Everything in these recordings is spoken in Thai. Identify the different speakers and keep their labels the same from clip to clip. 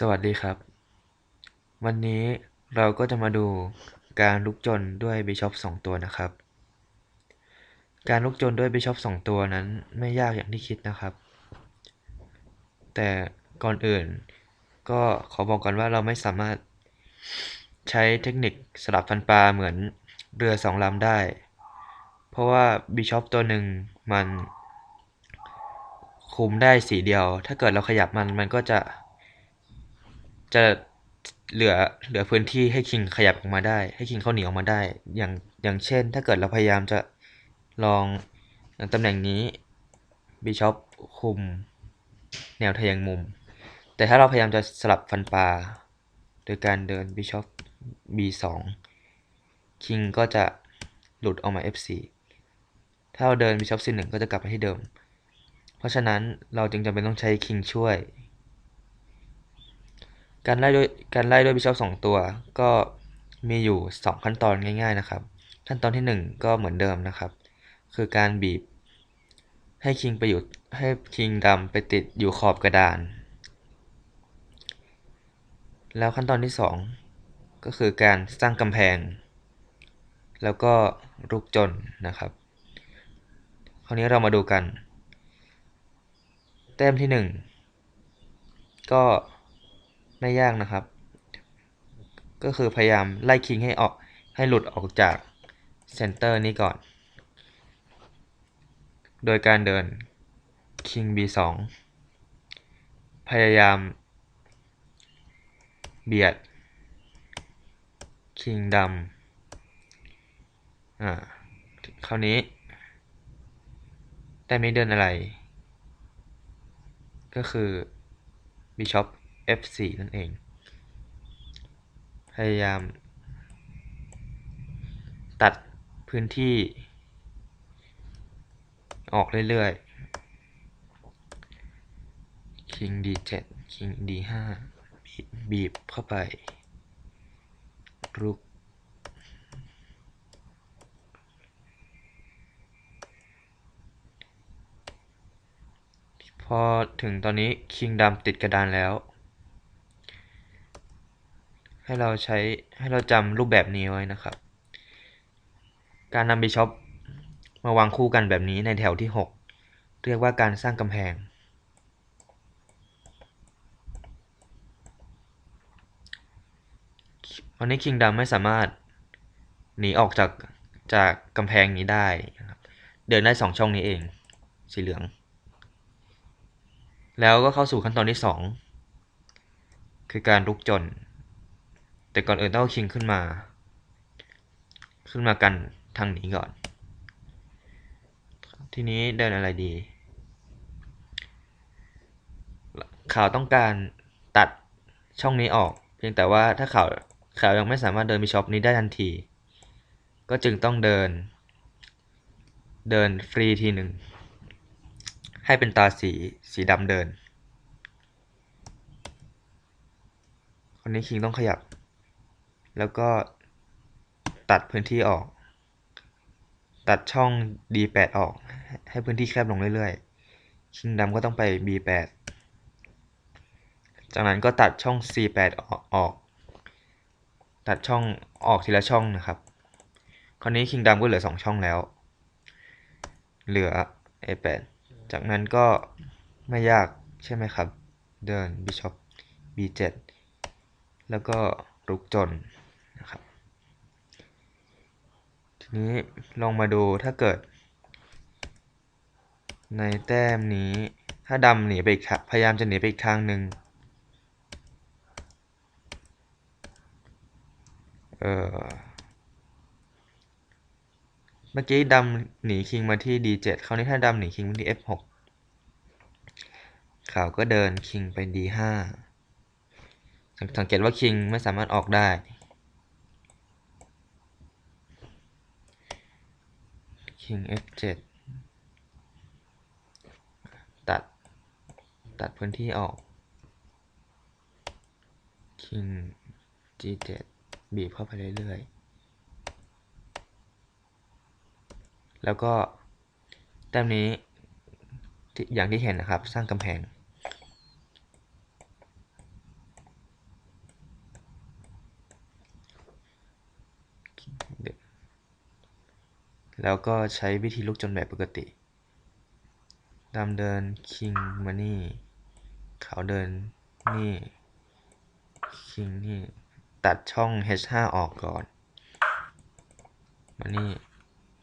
Speaker 1: สวัสดีครับ วันนี้เราก็จะมาดูการลุกจนด้วยบิชอปสองตัวนะครับ การลุกจนด้วยบิชอปสองตัวนั้นไม่ยากอย่างที่คิดนะครับ แต่ก่อนอื่นก็ขอบอกก่อนว่าเราไม่สามารถใช้เทคนิคสลับฟันปลาเหมือนเรือสองลำได้ เพราะว่าบิชอปตัวหนึ่งมันคุมได้สีเดียว ถ้าเกิดเราขยับมันมันก็จะ จะเหลือเหลือพื้นที่ให้คิงขยับออกมาได้ ให้คิงเขาหนีออกมาได้ อย่างอย่างเช่น ถ้าเกิดเราพยายามจะลองอางตำแหน่งนี้บิชอปคุมแนวทะแยงมุม แต่ถ้าเราพยายามจะสลับฟันปลาโดยการเดินบิชอป b2 คิงก็จะหลุดออกมา f4 ถ้าเราเดินบิชอป c1 ก็จะกลับมาที่เดิม เพราะฉะนั้นเราจึงจำเป็นต้องใช้คิงช่วย การไล่ด้วยการไล่ด้วยบิชอปสองตัว ก็มีอยู่ 2 ขั้นตอนง่ายๆนะครับ ขั้นตอนที่ 1 ก็เหมือนเดิมนะครับ คือการบีบ ให้คิงไปอยู่ให้คิงดำไปติดอยู่ขอบกระดาน แล้วขั้นตอนที่ 2 ก็คือการสร้างกำแพง แล้วก็รุกจนนะครับ คราวนี้เรามาดูกัน แต้มที่ 1 ก็ ไม่ยากนะครับ ก็คือพยายามไล่คิงให้ออกให้หลุดออกจากเซนเตอร์นี้ก่อน โดยการเดิน king b2 พยายาม เบียด king ดำอ่าคราวนี้แต่ไม่เดินอะไร ก็คือ bishop f4 นั่นเอง พยายาม ตัดพื้นที่ ออกเรื่อยๆ king d7 king d5 บีบเข้าไป รุกพอถึงตอนนี้คิงดำติดกระดานแล้ว ให้เราใช้ให้เราจำรูปแบบนี้ไว้นะครับ การนำบิชอปมาวางคู่กันแบบนี้ในแถวที่ 6 เรียกว่าการสร้างกำแพง วันนี้คิงดำไม่สามารถหนีออกจากจากกำแพงนี้ได้นะครับเดินได้สองช่องนี้เอง สีเหลือง แล้วก็เข้าสู่ขั้นตอนที่2คือการลุกจน แต่ก่อนอื่นต้องคิงขึ้นมา ขึ้นมากันทางนี้ก่อน ทีนี้เดินอะไรดี ข่าวต้องการตัดช่องนี้ออก เพียงแต่ว่าถ้าข่าวข่าวยังไม่สามารถเดินบิชอปนี้ได้ทันที ก็จึงต้องเดิน เดินฟรีทีหนึ่ง ให้เป็นตาสีสีดำเดินคนนี้คิงต้องขยับ แล้วก็ตัดพื้นที่ออก ตัดช่อง D8 ออก ให้พื้นที่แคบลงเรื่อยๆคิงดำก็ต้องไป B8 จากนั้นก็ตัดช่อง C8 ออกออก ตัดช่องออกทีละช่องนะครับ คราวนี้คิงดำก็เหลือ 2 ช่องแล้ว เหลือ A8 จากนั้นก็ไม่ยากใช่ไหมครับ เดิน Bishop B7 แล้วก็รุกจนนะครับ ที นี้ลองมาดูถ้าเกิด ในแต้มนี้ ถ้าดำหนีไปอีกพยายามจะหนีไปอีกทางหนึ่งเออเมื่อกี้ดำหนีคิงมาที่ D7 คราวนี้ถ้าดำหนีคิงมาที่ F6 ขาวก็เดินคิงไป D5 สังเกตว่าคิงไม่สามารถออกได้ คิง F7 ตัด ตัดพื้นที่ออกคิง G7 บีบเข้าไปเรื่อยๆ แล้วก็แต้มนี้อย่างที่เห็นนะครับ สร้างกำแพง แล้วก็ใช้วิธีลุกจนแบบปกติดำเดินคิงมานี่ขาวเดินนี่คิงนี่ ตัดช่อง h5 ออกก่อนมานี่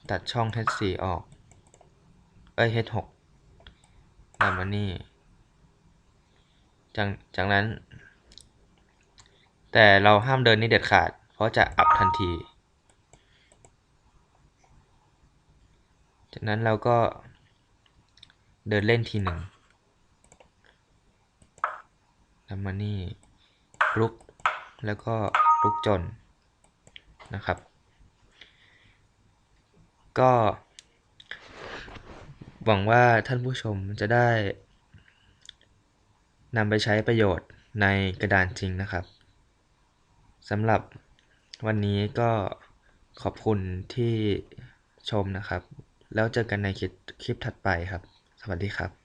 Speaker 1: ตัดช่อง h4 ออก เอ้ย h6 ดำมานี่จากจากนั้น แต่เราห้ามเดินนี่เด็ดขาด เพราะจะอับทันที จากนั้นเราก็เดินเล่นทีหนึ่งทำมานี่ลุกแล้วก็ลุกจนนะครับ ก็หวังว่าท่านผู้ชมจะได้นำไปใช้ประโยชน์ในกระดานจริงนะครับสำหรับวันนี้ก็ขอบคุณที่ชมนะครับ แล้วเจอกันในคลิปคลิปถัดไปครับ สวัสดีครับ